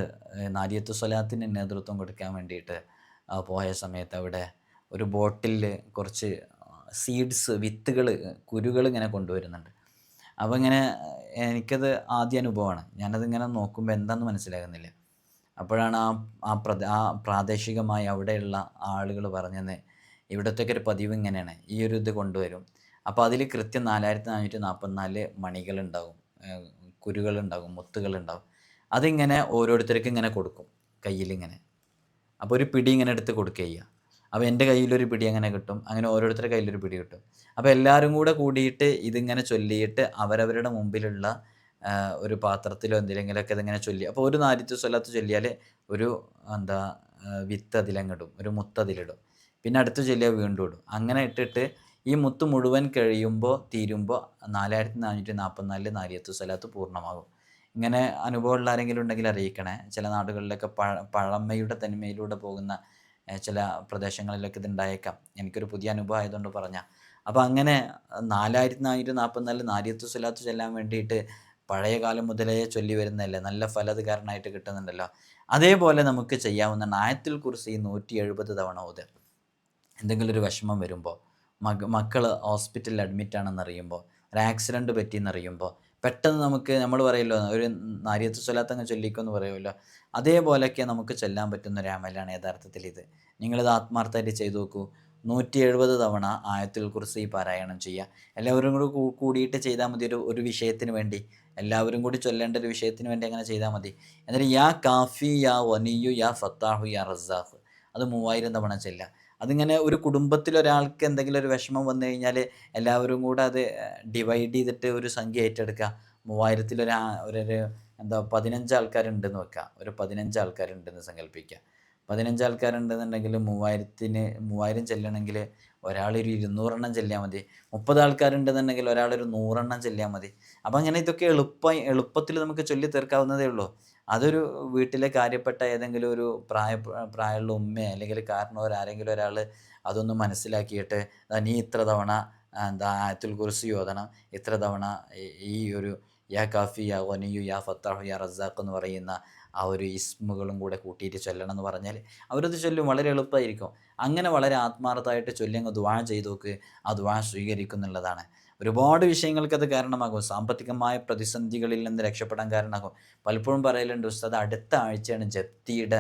നാരിയത്ത് സ്വലാത്തിന് നേതൃത്വം കൊടുക്കാൻ വേണ്ടിയിട്ട് പോയ സമയത്ത് അവിടെ ഒരു ബോട്ടിൽ കുറച്ച് സീഡ്സ് വിത്തുകൾ കുരുകൾ ഇങ്ങനെ കൊണ്ടുവരുന്നുണ്ട്. അപ്പോൾ ഇങ്ങനെ എനിക്കത് ആദ്യ അനുഭവമാണ്. ഞാനതിങ്ങനെ നോക്കുമ്പോൾ എന്താണെന്ന് മനസ്സിലാകുന്നില്ല. അപ്പോഴാണ് ആ ആ പ്രദ ആ പ്രാദേശികമായി അവിടെയുള്ള ആളുകൾ പറഞ്ഞത് ഇവിടത്തേക്ക് ഒരു പതിവ് ഇങ്ങനെയാണ്. ഈ ഒരു ഇത് കൊണ്ടുവരും. അപ്പോൾ അതിൽ കൃത്യം നാലായിരത്തി നാനൂറ്റി നാൽപ്പത്തിനാല് മണികളുണ്ടാകും കുരുകളുണ്ടാകും മുത്തുകളുണ്ടാകും അതിങ്ങനെ ഓരോരുത്തർക്കും ഇങ്ങനെ കൊടുക്കും കയ്യിലിങ്ങനെ. അപ്പോൾ ഒരു പിടി ഇങ്ങനെ എടുത്ത് കൊടുക്കുക ചെയ്യുക അപ്പോൾ എന്റെ കയ്യിലൊരു പിടി അങ്ങനെ കിട്ടും അങ്ങനെ ഓരോരുത്തരുടെ കയ്യിലൊരു പിടി കിട്ടും. അപ്പോൾ എല്ലാവരും കൂടെ കൂടിയിട്ട് ഇതിങ്ങനെ ചൊല്ലിയിട്ട് അവരവരുടെ മുമ്പിലുള്ള ഒരു പാത്രത്തിലോ എന്തെങ്കിലുമൊക്കെ ഇതിങ്ങനെ ചൊല്ലി. അപ്പോൾ ഒരു നാരിത്തു സ്വലത്ത് ചൊല്ലിയാൽ ഒരു എന്താ വിത്ത് അതിലങ്ങിടും ഒരു മുത്ത് അതിലിടും. പിന്നെ അടുത്ത് ചൊല്ലിയാൽ വീണ്ടും ഇടും. അങ്ങനെ ഇട്ടിട്ട് ഈ മുത്ത് മുഴുവൻ കഴിയുമ്പോൾ തീരുമ്പോൾ നാലായിരത്തി നാനൂറ്റി നാൽപ്പത്തിനാലിൽ നാരിയത്തു സ്വലാത്ത് പൂർണമാകും. ഇങ്ങനെ അനുഭവമുള്ള ആരെങ്കിലും ഉണ്ടെങ്കിൽ അറിയിക്കണേ. ചില നാടുകളിലൊക്കെ പഴ പഴമയുടെ തനിമയിലൂടെ പോകുന്ന ചില പ്രദേശങ്ങളിലൊക്കെ ഇത് ഉണ്ടായേക്കാം എനിക്കൊരു പുതിയ അനുഭവം ആയതുകൊണ്ട് പറഞ്ഞാൽ അപ്പോൾ അങ്ങനെ നാലായിരത്തി നാനൂറ്റി നാൽപ്പത്തിനാല് നാരിയത്തു സ്വലാത്ത് ചെല്ലാൻ വേണ്ടിയിട്ട് പഴയ കാലം മുതലേ ചൊല്ലി വരുന്നതല്ലേ? നല്ല ഫലതുകാരനായിട്ട് കിട്ടുന്നുണ്ടല്ലോ. അതേപോലെ നമുക്ക് ചെയ്യാവുന്ന നായത്തിൽ കുറിച്ച് ഈ നൂറ്റി എഴുപത് തവണ ഓത്. എന്തെങ്കിലും ഒരു വിഷമം വരുമ്പോൾ മക മക്കൾ ഹോസ്പിറ്റലിൽ അഡ്മിറ്റ് ആണെന്നറിയുമ്പോൾ ഒരു ആക്സിഡന്റ് പറ്റിയെന്നറിയുമ്പോൾ പെട്ടെന്ന് നമുക്ക് നമ്മൾ പറയുമല്ലോ ഒരു നാരിയത്ത് സ്വലാത്തങ്ങ് ചൊല്ലിക്കുമെന്ന് പറയുമല്ലോ. അതേപോലെയൊക്കെ നമുക്ക് ചെല്ലാൻ പറ്റുന്ന ഒരു അമലാണ് യഥാർത്ഥത്തിൽ ഇത്. നിങ്ങളിത് ആത്മാർത്ഥമായിട്ട് ചെയ്തു നോക്കൂ. നൂറ്റി എഴുപത് തവണ ആയത്തിൽ കുറിച്ച് ഈ പാരായണം ചെയ്യുക. എല്ലാവരും കൂടി കൂടിയിട്ട് ചെയ്താൽ മതി. ഒരു ഒരു വിഷയത്തിന് വേണ്ടി. എല്ലാവരും കൂടി ചൊല്ലേണ്ട ഒരു വിഷയത്തിന് വേണ്ടി അങ്ങനെ ചെയ്താൽ മതി. എന്നിട്ട് യാ കാഫി യാ വനിയു യാ ഫത്താഹു യാ റസാഖ്. അത് മൂവായിരം തവണ ചെല്ലുക. അതിങ്ങനെ ഒരു കുടുംബത്തിൽ ഒരാൾക്ക് എന്തെങ്കിലും ഒരു വിഷമം വന്നു കഴിഞ്ഞാൽ എല്ലാവരും കൂടെ അത് ഡിവൈഡ് ചെയ്തിട്ട് ഒരു സംഖ്യ ഏറ്റെടുക്കുക. ഒരു ഒരു എന്താ പതിനഞ്ച് ആൾക്കാരുണ്ടെന്ന് വെക്കുക. ഒരു പതിനഞ്ച് ആൾക്കാരുണ്ടെന്ന് സങ്കല്പിക്കുക പതിനഞ്ച് ആൾക്കാരുണ്ടെന്നുണ്ടെങ്കിൽ മൂവായിരത്തിന് മൂവായിരം ചെല്ലണമെങ്കിൽ ഒരാളൊരു ഇരുന്നൂറെണ്ണം ചെല്ലിയാൽ മതി. മുപ്പത് ആൾക്കാരുണ്ടെന്നുണ്ടെങ്കിൽ ഒരാളൊരു നൂറെണ്ണം ചെല്ലിയാൽ മതി. അപ്പം അങ്ങനെ ഇതൊക്കെ എളുപ്പം എളുപ്പത്തിൽ നമുക്ക് ചൊല്ലി തീർക്കാവുന്നതേ ഉള്ളൂ. അതൊരു വീട്ടിലെ കാര്യപ്പെട്ട ഏതെങ്കിലും ഒരു പ്രായ പ്രായമുള്ള ഉമ്മയോ അല്ലെങ്കിൽ കാരണവർ ആരെങ്കിലും ഒരാൾ അതൊന്ന് മനസ്സിലാക്കിയിട്ട് "ദാ നീ ഇത്ര തവണ എന്താ ആയത്തുൽ കുറിച്ച് യോധനം ഇത്ര തവണ ഈ- ഈ ഒരു യാ കാഫി യാ വനിയു യാ ഫത്താഹു യാ റസാഖ് എന്ന് പറയുന്ന ആ ഒരു ഇസ്മുകളും കൂടെ കൂട്ടിയിട്ട് ചൊല്ലണം എന്ന് പറഞ്ഞാൽ അവരത് ചൊല്ലും വളരെ എളുപ്പമായിരിക്കും. അങ്ങനെ വളരെ ആത്മാർത്ഥമായിട്ട് ചൊല്ലി അങ്ങ് ദ്വാ ചെയ്തു നോക്ക് ആ ദ്വാ സ്വീകരിക്കും എന്നുള്ളതാണ്. ഒരുപാട് വിഷയങ്ങൾക്ക് അത് കാരണമാകും. സാമ്പത്തികമായ പ്രതിസന്ധികളിൽ നിന്ന് രക്ഷപ്പെടാൻ കാരണമാകും. പലപ്പോഴും പറയലുണ്ട് ഉസ്താദ് അടുത്ത ആഴ്ചയാണ് ജപ്തിയുടെ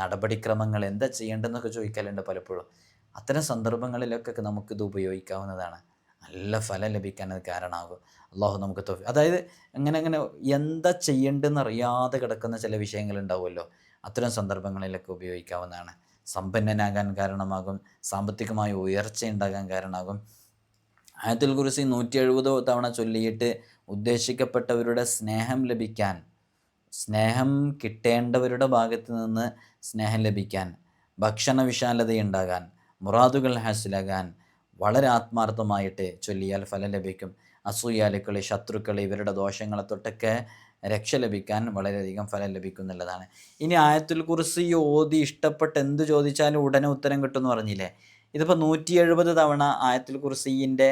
നടപടിക്രമങ്ങൾ എന്താ ചെയ്യേണ്ടതെന്നൊക്കെ ചോദിക്കലുണ്ട് പലപ്പോഴും. അത്തരം സന്ദർഭങ്ങളിലൊക്കെ നമുക്കിത് ഉപയോഗിക്കാവുന്നതാണ്. നല്ല ഫലം ലഭിക്കാൻ അത് കാരണമാകും. അള്ളാഹു നമുക്ക് തോഫി അതായത് അങ്ങനെ അങ്ങനെ എന്താ ചെയ്യേണ്ടതെന്ന് അറിയാതെ കിടക്കുന്ന ചില വിഷയങ്ങളുണ്ടാവുമല്ലോ. അത്തരം സന്ദർഭങ്ങളിലൊക്കെ ഉപയോഗിക്കാവുന്നതാണ്. സമ്പന്നനാകാൻ കാരണമാകും സാമ്പത്തികമായി ഉയർച്ച ഉണ്ടാകാൻ കാരണമാകും. ആയത്തുൽ കുറിസി നൂറ്റി എഴുപതോ തവണ ചൊല്ലിയിട്ട് ഉദ്ദേശിക്കപ്പെട്ടവരുടെ സ്നേഹം ലഭിക്കാൻ സ്നേഹം കിട്ടേണ്ടവരുടെ ഭാഗത്ത് നിന്ന് സ്നേഹം ലഭിക്കാൻ ഭക്ഷണ വിശാലതയുണ്ടാകാൻ മുറാദുകൾ ഹാസിലാകാൻ വളരെ ആത്മാർത്ഥമായിട്ട് ചൊല്ലിയാൽ ഫലം ലഭിക്കും. അസൂയാലുക്കളി ശത്രുക്കളെ ഇവരുടെ ദോഷങ്ങളെ തൊട്ടൊക്കെ രക്ഷ ലഭിക്കാൻ വളരെയധികം ഫലം ലഭിക്കുന്നുള്ളതാണ് ഇനി ആയത്തുൽ ഈ ഓതി ഇഷ്ടപ്പെട്ട് എന്ത് ചോദിച്ചാലും ഉടനെ ഉത്തരം കിട്ടും എന്ന് പറഞ്ഞില്ലേ? ഇതിപ്പോൾ നൂറ്റി എഴുപത് തവണ ആയത്തുൽ കുർസീന്റെ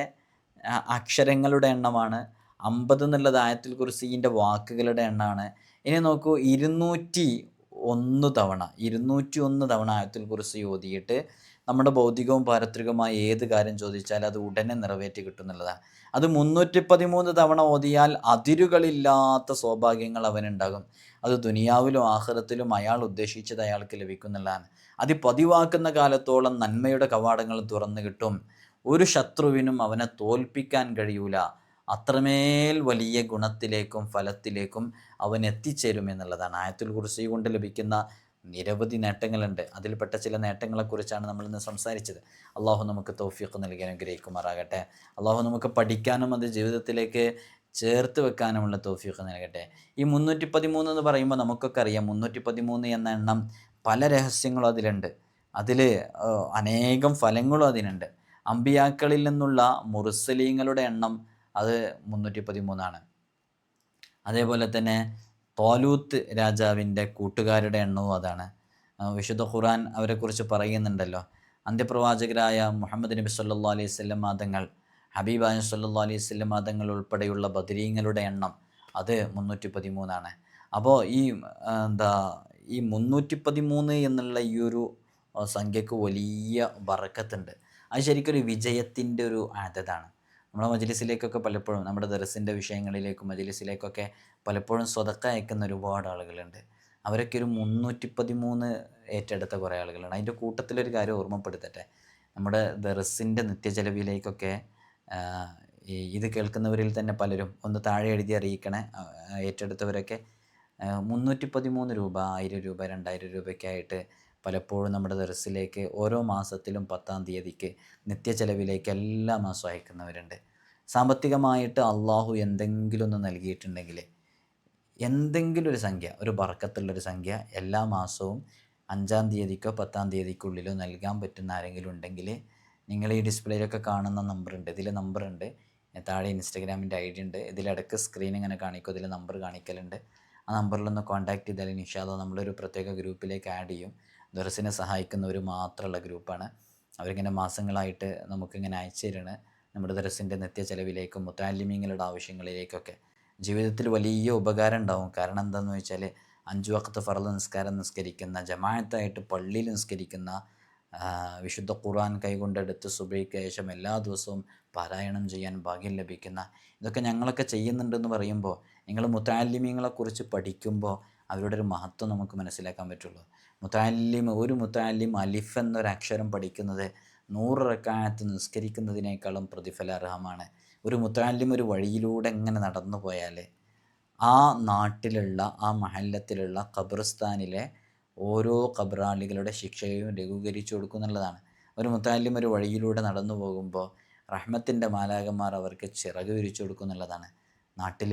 അക്ഷരങ്ങളുടെ എണ്ണമാണ്. അമ്പത് എന്നുള്ളത് ആയത്തുൽ കുർസീന്റെ വാക്കുകളുടെ എണ്ണമാണ് ഇനി നോക്കൂ ഇരുന്നൂറ്റി ഒന്ന് തവണ ഇരുന്നൂറ്റി ഒന്ന് തവണ ആയത്തുൽ കുറിസി ഓതിയിട്ട് നമ്മുടെ ഭൗതികവും പാരത്രികവുമായ ഏത് കാര്യം ചോദിച്ചാൽ അത് ഉടനെ നിറവേറ്റി കിട്ടും എന്നുള്ളതാണ് അത് മുന്നൂറ്റി പതിമൂന്ന് തവണ ഓതിയാൽ അതിരുകളില്ലാത്ത സൗഭാഗ്യങ്ങൾ അവനുണ്ടാകും. അത് ദുനിയാവിലും ആഹ്റത്തിലും അയാൾ ഉദ്ദേശിച്ചത് അയാൾക്ക് ലഭിക്കുന്നുള്ളതാണ് അത് പതിവാക്കുന്ന കാലത്തോളം നന്മയുടെ കവാടങ്ങൾ തുറന്നു കിട്ടും. ഒരു ശത്രുവിനും അവനെ തോൽപ്പിക്കാൻ കഴിയൂല. അത്രമേൽ വലിയ ഗുണത്തിലേക്കും ഫലത്തിലേക്കും അവൻ എത്തിച്ചേരും എന്നുള്ളതാണ്. ആയത്തുൽ കുറിസി കൊണ്ട് ലഭിക്കുന്ന നിരവധി നേട്ടങ്ങളുണ്ട്. അതിൽപ്പെട്ട ചില നേട്ടങ്ങളെക്കുറിച്ചാണ് നമ്മൾ ഇന്ന് സംസാരിച്ചത്. അള്ളാഹു നമുക്ക് തോഫിയൊക്കെ നൽകി അനുഗ്രഹിക്കുമാറാകട്ടെ. അള്ളാഹു നമുക്ക് പഠിക്കാനും അത് ജീവിതത്തിലേക്ക് ചേർത്ത് വെക്കാനുമുള്ള തോഫിയൊക്കെ നൽകട്ടെ. ഈ മുന്നൂറ്റി പതിമൂന്ന് എന്ന് പറയുമ്പോൾ നമുക്കൊക്കെ അറിയാം. മുന്നൂറ്റി പതിമൂന്ന് എന്ന എണ്ണം പല രഹസ്യങ്ങളും അതിലുണ്ട്. അതിൽ അനേകം ഫലങ്ങളും അതിനുണ്ട്. അമ്പിയാക്കളിൽ നിന്നുള്ള മുറുസലീങ്ങളുടെ എണ്ണം അത് മുന്നൂറ്റി പതിമൂന്നാണ് അതേപോലെ തന്നെ തോലൂത്ത് രാജാവിന്റെ കൂട്ടുകാരുടെ എണ്ണവും അതാണ്. വിശുദ്ധ ഖുറാൻ അവരെക്കുറിച്ച് പറയുന്നുണ്ടല്ലോ. അന്ത്യപ്രവാചകരായ മുഹമ്മദ് നബി സല്ലാ അലൈഹി സ്വല്ലം മാതങ്ങൾ ഹബീബായ സല്ലാ അലൈഹി സ്വല്ലം മാതങ്ങൾ ഉൾപ്പെടെയുള്ള ബദരീങ്ങളുടെ എണ്ണം അത് മുന്നൂറ്റി പതിമൂന്നാണ് അപ്പോൾ ഈ എന്താ ഈ മുന്നൂറ്റി പതിമൂന്ന് എന്നുള്ള ഈ ഒരു സംഖ്യക്ക് വലിയ വറക്കത്തുണ്ട്. അത് ശരിക്കൊരു വിജയത്തിന്റെ ഒരു ആദതാണ് നമ്മുടെ മജ്ലിസിലേക്കൊക്കെ പലപ്പോഴും നമ്മുടെ ദർസിന്റെ വിഷയങ്ങളിലേക്കും മജ്ലിസിലേക്കൊക്കെ പലപ്പോഴും സ്വതക്ക അയക്കുന്ന ഒരുപാട് ആളുകളുണ്ട്. അവരൊക്കെ ഒരു മുന്നൂറ്റി പതിമൂന്ന് ഏറ്റെടുത്ത കുറേ ആളുകളുണ്ട് അതിന്റെ കൂട്ടത്തിലൊരു കാര്യം ഓർമ്മപ്പെടുത്തട്ടെ. നമ്മുടെ ദർസിന്റെ നിത്യചെലവിലേക്കൊക്കെ ഈ ഇത് കേൾക്കുന്നവരിൽ തന്നെ പലരും ഒന്ന് താഴെ എഴുതി അറിയിക്കണേ ഏറ്റെടുത്തവരൊക്കെ മുന്നൂറ്റി പതിമൂന്ന് രൂപ ആയിരം രൂപ രണ്ടായിരം രൂപയൊക്കെ ആയിട്ട് പലപ്പോഴും നമ്മുടെ ദർസിലേക്ക് ഓരോ മാസത്തിലും പത്താം തീയതിക്ക് നിത്യചെലവിലേക്ക് എല്ലാ മാസവും അയക്കുന്നവരുണ്ട്. സാമ്പത്തികമായിട്ട് അള്ളാഹു എന്തെങ്കിലും ഒന്ന് നൽകിയിട്ടുണ്ടെങ്കിൽ എന്തെങ്കിലും ഒരു സംഖ്യ ഒരു ബറക്കത്തുള്ളൊരു സംഖ്യ എല്ലാ മാസവും അഞ്ചാം തീയതിക്കോ പത്താം തീയതിക്കുള്ളിലോ നൽകാൻ പറ്റുന്ന ആരെങ്കിലും ഉണ്ടെങ്കിൽ നിങ്ങൾ ഈ ഡിസ്പ്ലേയിലൊക്കെ കാണുന്ന നമ്പറുണ്ട്. ഇതിൽ നമ്പറുണ്ട്. താഴെ ഇൻസ്റ്റഗ്രാമിന്റെ ഐ ഡി ഉണ്ട് ഇതിലിടക്ക് സ്ക്രീൻ ഇങ്ങനെ കാണിക്കും. ഇതിൽ നമ്പർ കാണിക്കലുണ്ട്. ആ നമ്പറിലൊന്ന് കോൺടാക്റ്റ് ചെയ്താൽ നിഷാദോ നമ്മളൊരു പ്രത്യേക ഗ്രൂപ്പിലേക്ക് ആഡ് ചെയ്യും. ദുരസിനെ സഹായിക്കുന്നവർ മാത്രമുള്ള ഗ്രൂപ്പാണ്. അവരിങ്ങനെ മാസങ്ങളായിട്ട് നമുക്കിങ്ങനെ അയച്ചു തരുന്നത് നമ്മുടെ ദരസിന്റെ നിത്യ ചെലവിലേക്കും മുത്താലിമീങ്ങളുടെ ആവശ്യങ്ങളിലേക്കൊക്കെ ജീവിതത്തിൽ വലിയ ഉപകാരം ഉണ്ടാവും. കാരണം എന്താണെന്ന് വെച്ചാൽ അഞ്ച് വക്കത്ത് ഫറദ് നിസ്കാരം നിസ്കരിക്കുന്ന ജമാഅത്തായിട്ട് പള്ളിയിൽ നിസ്കരിക്കുന്ന വിശുദ്ധ ഖുർആൻ കൈകൊണ്ടെടുത്ത് സുബൈക്ക് ശേഷം എല്ലാ ദിവസവും പാരായണം ചെയ്യാൻ ഭാഗ്യം ലഭിക്കുന്ന ഇതൊക്കെ ഞങ്ങളൊക്കെ ചെയ്യുന്നുണ്ടെന്ന് പറയുമ്പോൾ നിങ്ങൾ മുത്താലിമീങ്ങളെക്കുറിച്ച് പഠിക്കുമ്പോൾ അവരുടെ ഒരു മഹത്വം നമുക്ക് മനസ്സിലാക്കാൻ പറ്റുള്ളൂ. മുത്താലിം ഒരു മുത്താലിം അലിഫ് എന്നൊരു അക്ഷരം പഠിക്കുന്നത് നൂറ് റക്കായത്ത് നിസ്കരിക്കുന്നതിനേക്കാളും പ്രതിഫലാർഹമാണ്. ഒരു മുത്താലിം ഒരു വഴിയിലൂടെ എങ്ങനെ നടന്നു പോയാൽ ആ നാട്ടിലുള്ള ആ മഹല്ലത്തിലുള്ള ഖബർസ്ഥാനിലെ ഓരോ ഖബറാളികളുടെ ശിക്ഷയും ലഘൂകരിച്ചു കൊടുക്കും എന്നുള്ളതാണ്. ഒരു മുത്താലിം ഒരു വഴിയിലൂടെ നടന്നു പോകുമ്പോൾ റഹ്മത്തിന്റെ മാലാകന്മാർ അവർക്ക് ചിറക് വിരിച്ചു കൊടുക്കും എന്നുള്ളതാണ്. നാട്ടിൽ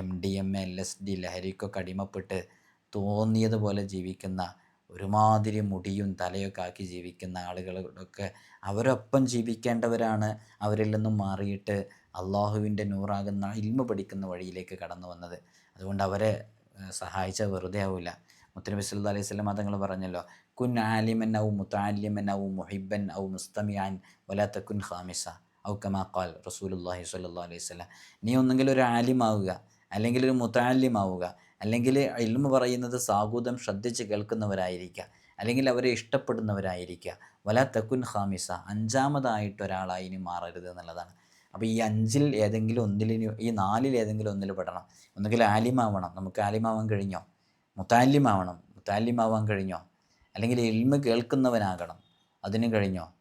M D M L S D ലഹരിക്കൊക്കെ അടിമപ്പെട്ട് തോന്നിയതുപോലെ ജീവിക്കുന്ന ഒരുമാതിരി മുടിയും തലയൊക്കെ ആക്കി ജീവിക്കുന്ന ആളുകളൊക്കെ അവരൊപ്പം ജീവിക്കേണ്ടവരാണ്. അവരിൽ നിന്നും മാറിയിട്ട് അള്ളാഹുവിന്റെ നൂറാകുന്ന ഇൽമ പഠിക്കുന്ന വഴിയിലേക്ക് കടന്നു വന്നത്. അതുകൊണ്ട് അവരെ സഹായിച്ച വെറുതെ ആവില്ല മുത്തനബി സല്ല അലൈഹി വസല്ലം തങ്ങൾ പറഞ്ഞല്ലോ കുൻ ആലിമൻ ഔ മുത്താലിമൻ ഔ മുഹിബൻ ഔ മുസ്തമിയാൻ വലാത്ത കുൻ ഖാമിസ ഔ കമാ ഖാൽ റസൂലുള്ളാഹി സ്വല്ലല്ലാഹു അലൈഹി വസല്ലം. നീ ഒന്നെങ്കിൽ ഒരു ആലിമാവുക അല്ലെങ്കിൽ ഒരു മുത്താലിമാവുക. അല്ലെങ്കിൽ ഇൽമ പറയുന്നത് സാഗൂതം ശ്രദ്ധിച്ച് കേൾക്കുന്നവരായിരിക്കുക. അല്ലെങ്കിൽ അവരെ ഇഷ്ടപ്പെടുന്നവരായിരിക്കുക. വല തക്കുൻ ഹാമിസ അഞ്ചാമതായിട്ട് ഒരാളായി ഇനി മാറരുത് എന്നുള്ളതാണ്. അപ്പോൾ ഈ അഞ്ചിൽ ഏതെങ്കിലും ഒന്നിലിന് ഈ നാലിൽ ഏതെങ്കിലും ഒന്നിൽ പെടണം. ഒന്നുകിൽ ആലിമാവണം. നമുക്ക് ആലിമാവാൻ കഴിഞ്ഞോ? മുത്താലിമാവണം. മുത്താലിമാവാൻ കഴിഞ്ഞോ? അല്ലെങ്കിൽ ഇൽമ കേൾക്കുന്നവനാകണം. അതിന് കഴിഞ്ഞോ?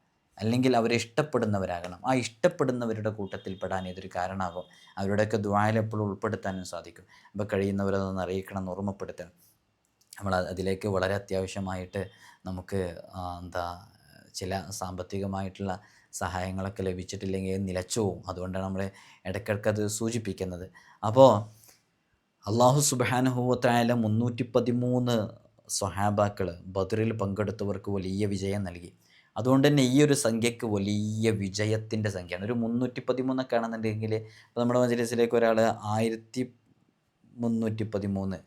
അല്ലെങ്കിൽ അവരെ ഇഷ്ടപ്പെടുന്നവരാകണം. ആ ഇഷ്ടപ്പെടുന്നവരുടെ കൂട്ടത്തിൽ പെടാൻ ഇതൊരു കാരണമാകും അവരുടെയൊക്കെ ദ്വായിൽ എപ്പോഴും ഉൾപ്പെടുത്താനും സാധിക്കും. അപ്പോൾ കഴിയുന്നവരതൊന്ന് അറിയിക്കണം എന്ന് ഓർമ്മപ്പെടുത്തണം. നമ്മൾ അതിലേക്ക് വളരെ അത്യാവശ്യമായിട്ട് നമുക്ക് എന്താ ചില സാമ്പത്തികമായിട്ടുള്ള സഹായങ്ങളൊക്കെ ലഭിച്ചിട്ടില്ലെങ്കിൽ നിലച്ചു പോകും അതുകൊണ്ടാണ് നമ്മൾ ഇടയ്ക്കിടയ്ക്ക് അത് സൂചിപ്പിക്കുന്നത്. അപ്പോൾ അള്ളാഹു സുബാനുഭവത്തായ മുന്നൂറ്റി പതിമൂന്ന് സ്വഹാബാക്കൾ ബദറിൽ പങ്കെടുത്തവർക്ക് വലിയ വിജയം നൽകി. അതുകൊണ്ട് തന്നെ ഈ ഒരു സംഖ്യക്ക് വലിയ വിജയത്തിന്റെ സംഖ്യയാണ്. ഒരു മുന്നൂറ്റി പതിമൂന്നൊക്കെ ആണെന്നുണ്ടെങ്കിൽ ഇപ്പോൾ നമ്മുടെ മജ്ലിസിലേക്ക് ഒരാൾ ആയിരത്തി മുന്നൂറ്റി പതിമൂന്ന്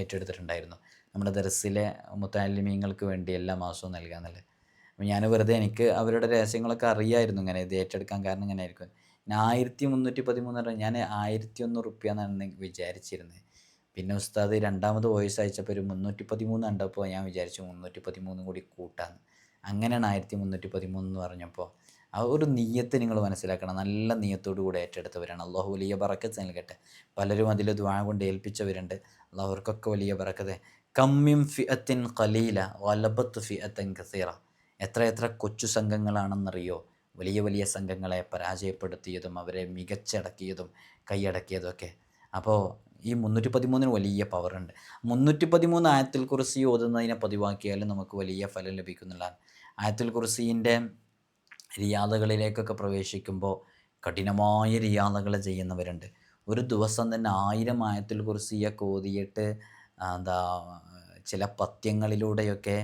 ഏറ്റെടുത്തിട്ടുണ്ടായിരുന്നു. നമ്മുടെ ദർസിലെ മുത്താലിമീങ്ങൾക്ക് വേണ്ടി എല്ലാ മാസവും നൽകാന്നുള്ളത്. അപ്പം ഞാൻ വെറുതെ എനിക്ക് അവരുടെ രഹസ്യങ്ങളൊക്കെ അറിയായിരുന്നു ഇങ്ങനെ ഇത് ഏറ്റെടുക്കാൻ കാരണം ഇങ്ങനെ ആയിരിക്കും ഞാൻ ആയിരത്തി മുന്നൂറ്റി പതിമൂന്ന് പറഞ്ഞു ഞാൻ ആയിരത്തി ഒന്ന് റുപ്യ എന്നാണ് വിചാരിച്ചിരുന്നത്. പിന്നെ ഉസ്താദ് രണ്ടാമത് വോയിസ് അയച്ചപ്പോൾ ഒരു മുന്നൂറ്റി പതിമൂന്ന് കണ്ടപ്പോൾ ഞാൻ വിചാരിച്ചു മുന്നൂറ്റി പതിമൂന്നും കൂടി കൂട്ടാന്ന്. അങ്ങനെയാണ് ആയിരത്തി മുന്നൂറ്റി പതിമൂന്ന് എന്ന് പറഞ്ഞപ്പോൾ ആ ഒരു നീയത്ത് നിങ്ങൾ മനസ്സിലാക്കണം. നല്ല നീയത്തോടു കൂടെ ഏറ്റെടുത്തവരാണ്. അള്ളാഹു വലിയ ബറക്കത്ത് നൽകട്ടെ. പലരും അതിൽ ദ്വാ കൊണ്ട് ഏൽപ്പിച്ചവരുണ്ട്. അള്ളാഹുർക്കൊക്കെ വലിയ പറക്കത്തെ കമ്മിം ഫിഅത്തിൻ കലീല വലബത്ത് ഫിഅത്തൻ കസീറ. എത്ര എത്ര കൊച്ചു സംഘങ്ങളാണെന്നറിയോ? വലിയ വലിയ സംഘങ്ങളെ പരാജയപ്പെടുത്തിയതും അവരെ മികച്ചടക്കിയതും കൈയടക്കിയതും ഒക്കെ അപ്പോൾ ഈ മുന്നൂറ്റി പതിമൂന്നിന് വലിയ പവറുണ്ട് മുന്നൂറ്റി പതിമൂന്ന് ആയത്തിൽ കുറിച്ച് ഓതുന്നതിനെ പതിവാക്കിയാലും നമുക്ക് വലിയ ഫലം ലഭിക്കുന്നുള്ളതാണ്. ആയത്തിൽ കുർസീന്റെ റിയാദകളിലേക്കൊക്കെ പ്രവേശിക്കുമ്പോൾ കഠിനമായ റിയാദകൾ ചെയ്യുന്നവരുണ്ട്. ഒരു ദിവസം തന്നെ ആയിരം ആയത്തുൽ കുർസിയൊക്കെ ഓതിയിട്ട് എന്താ ചില പത്യങ്ങളിലൂടെയൊക്കെ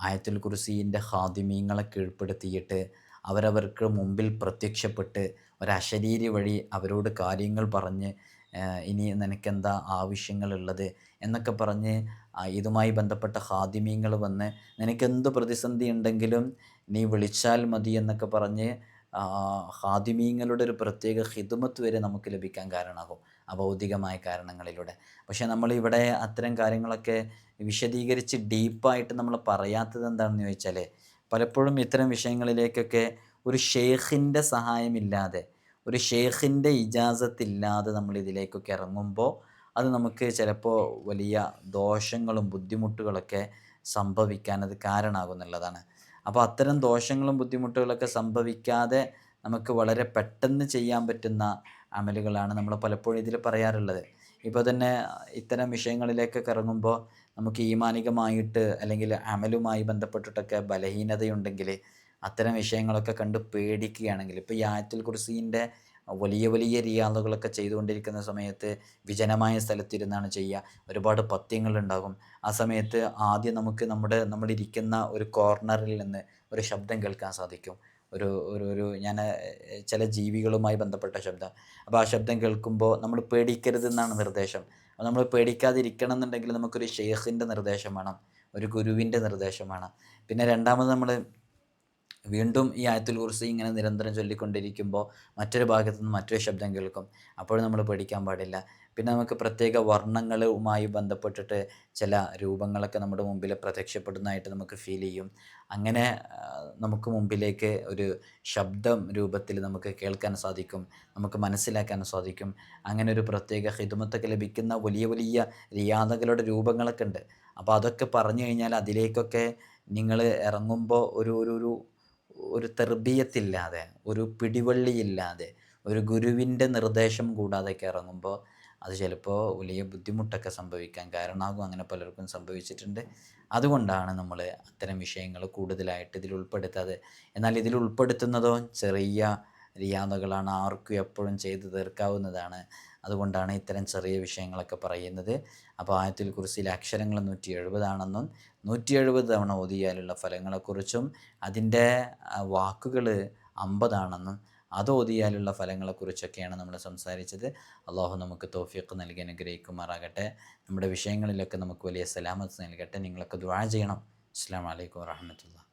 ആയത്തുൽ കുർസീന്റെ ഹാദിമീങ്ങളെ കീഴ്പ്പെടുത്തിയിട്ട് അവരവർക്ക് മുമ്പിൽ പ്രത്യക്ഷപ്പെട്ട് ഒരശരീരി വഴി അവരോട് കാര്യങ്ങൾ പറഞ്ഞ് ഇനി നിനക്കെന്താ ആവശ്യങ്ങളുള്ളത് എന്നൊക്കെ പറഞ്ഞ് ഇതുമായി ബന്ധപ്പെട്ട ഹാദിമീങ്ങൾ വന്ന് നിനക്കെന്ത് പ്രതിസന്ധി ഉണ്ടെങ്കിലും നീ വിളിച്ചാൽ മതി എന്നൊക്കെ പറഞ്ഞ് ഹാദിമീങ്ങളുടെ ഒരു പ്രത്യേക ഹിതുമത്ത് വരെ നമുക്ക് ലഭിക്കാൻ കാരണമാകും അഭൗതികമായ കാരണങ്ങളിലൂടെ. പക്ഷേ നമ്മളിവിടെ അത്തരം കാര്യങ്ങളൊക്കെ വിശദീകരിച്ച് ഡീപ്പായിട്ട് നമ്മൾ പറയാത്തത് എന്താണെന്ന് ചോദിച്ചാൽ പലപ്പോഴും ഇത്തരം വിഷയങ്ങളിലേക്കൊക്കെ ഒരു ഷെയ്ഖിന്റെ സഹായമില്ലാതെ ഒരു ഷെയ്ഖിന്റെ ഇജാസത്തില്ലാതെ നമ്മൾ ഇതിലേക്കൊക്കെ ഇറങ്ങുമ്പോൾ അത് നമുക്ക് ചിലപ്പോൾ വലിയ ദോഷങ്ങളും ബുദ്ധിമുട്ടുകളൊക്കെ സംഭവിക്കാൻ അത് കാരണമാകുന്നുള്ളതാണ് അപ്പോൾ അത്തരം ദോഷങ്ങളും ബുദ്ധിമുട്ടുകളൊക്കെ സംഭവിക്കാതെ നമുക്ക് വളരെ പെട്ടെന്ന് ചെയ്യാൻ പറ്റുന്ന അമലുകളാണ് നമ്മൾ പലപ്പോഴും ഇതിൽ പറയാറുള്ളത്. ഇപ്പോൾ തന്നെ ഇത്തരം വിഷയങ്ങളിലേക്കൊക്കെ ഇറങ്ങുമ്പോൾ നമുക്ക് ഈമാനികമായിട്ട് അല്ലെങ്കിൽ അമലുമായി ബന്ധപ്പെട്ടിട്ടൊക്കെ ബലഹീനതയുണ്ടെങ്കിൽ അത്തരം വിഷയങ്ങളൊക്കെ കണ്ട് പേടിക്കുകയാണെങ്കിൽ ഇപ്പോൾ ഈ ആയത്തിൽ കുർസീന്റെ വലിയ വലിയ റിയാദുകളൊക്കെ ചെയ്തുകൊണ്ടിരിക്കുന്ന സമയത്ത് വിജനമായ സ്ഥലത്തിരുന്നാണ് ചെയ്യുക. ഒരുപാട് പത്യങ്ങളുണ്ടാകും. ആ സമയത്ത് ആദ്യം നമുക്ക് നമ്മുടെ നമ്മളിരിക്കുന്ന ഒരു കോർണറിൽ നിന്ന് ഒരു ശബ്ദം കേൾക്കാൻ സാധിക്കും. ഒരു ഒരു ഒരു ഞാൻ ചില ജീവികളുമായി ബന്ധപ്പെട്ട ശബ്ദം. അപ്പോൾ ആ ശബ്ദം കേൾക്കുമ്പോൾ നമ്മൾ പേടിക്കരുത് എന്നാണ് നിർദ്ദേശം. അപ്പോൾ നമ്മൾ പേടിക്കാതിരിക്കണം എന്നുണ്ടെങ്കിൽ നമുക്കൊരു ഷെയ്ഖിന്റെ നിർദ്ദേശം വേണം. ഒരു ഗുരുവിന്റെ നിർദ്ദേശം വേണം. പിന്നെ രണ്ടാമത് നമ്മൾ വീണ്ടും ഈ ആയത്തുൽ കുർസി ഇങ്ങനെ നിരന്തരം ചൊല്ലിക്കൊണ്ടിരിക്കുമ്പോൾ മറ്റൊരു ഭാഗത്തു നിന്ന് മറ്റൊരു ശബ്ദം കേൾക്കും. അപ്പോൾ നമ്മൾ പേടിക്കാൻ പാടില്ല. പിന്നെ നമുക്ക് പ്രത്യേക വർണങ്ങളുമായി ബന്ധപ്പെട്ടിട്ട് ചില രൂപങ്ങളൊക്കെ നമ്മുടെ മുമ്പിൽ പ്രത്യക്ഷപ്പെടുന്നതായിട്ട് നമുക്ക് ഫീൽ ചെയ്യും. അങ്ങനെ നമുക്ക് മുമ്പിലേക്ക് ഒരു ശബ്ദം രൂപത്തിൽ നമുക്ക് കേൾക്കാൻ സാധിക്കും. നമുക്ക് മനസ്സിലാക്കാൻ സാധിക്കും. അങ്ങനെ ഒരു പ്രത്യേക ഹിതുമത്തൊക്കെ ലഭിക്കുന്ന വലിയ വലിയ റിയാദകളുടെ രൂപങ്ങളൊക്കെ ഉണ്ട്. അപ്പോൾ അതൊക്കെ പറഞ്ഞു കഴിഞ്ഞാൽ അതിലേക്കൊക്കെ നിങ്ങൾ ഇറങ്ങുമ്പോൾ ഒരു ഒരു ഒരു ഒരു തെർബീയത്തില്ലാതെ ഒരു പിടിവള്ളിയില്ലാതെ ഒരു ഗുരുവിന്റെ നിർദ്ദേശം കൂടാതെയൊക്കെ ഇറങ്ങുമ്പോൾ അത് ചിലപ്പോൾ വലിയ ബുദ്ധിമുട്ടൊക്കെ സംഭവിക്കാൻ കാരണമാകും. അങ്ങനെ പലർക്കും സംഭവിച്ചിട്ടുണ്ട്. അതുകൊണ്ടാണ് നമ്മൾ അത്തരം വിഷയങ്ങൾ കൂടുതലായിട്ട് ഇതിൽ ഉൾപ്പെടുത്താതെ. എന്നാൽ ഇതിൽ ഉൾപ്പെടുത്തുന്നതോ ചെറിയ റിയാദകളാണ് ആർക്കും എപ്പോഴും ചെയ്തു തീർക്കാവുന്നതാണ്. അതുകൊണ്ടാണ് ഇത്തരം ചെറിയ വിഷയങ്ങളൊക്കെ പറയുന്നത്. അപ്പോൾ ആയത്തിൽ കുറിച്ചിൽ അക്ഷരങ്ങൾ നൂറ്റി എഴുപതാണെന്നും നൂറ്റി എഴുപത് തവണ ഓതിയാലുള്ള ഫലങ്ങളെക്കുറിച്ചും അതിന്റെ വാക്കുകൾ അമ്പതാണെന്നും അത് ഓതിയാലുള്ള ഫലങ്ങളെക്കുറിച്ചൊക്കെയാണ് നമ്മൾ സംസാരിച്ചത്. അള്ളാഹു നമുക്ക് തോഫിയൊക്കെ നൽകി അനുഗ്രഹിക്കുമാറാകട്ടെ. നമ്മുടെ വിഷയങ്ങളിലൊക്കെ നമുക്ക് വലിയ സലാമത്ത് നൽകട്ടെ. നിങ്ങളൊക്കെ ദ്വാ ചെയ്യണം. അസ്സാം വലൈക്കും വാഹമത്തുള്ള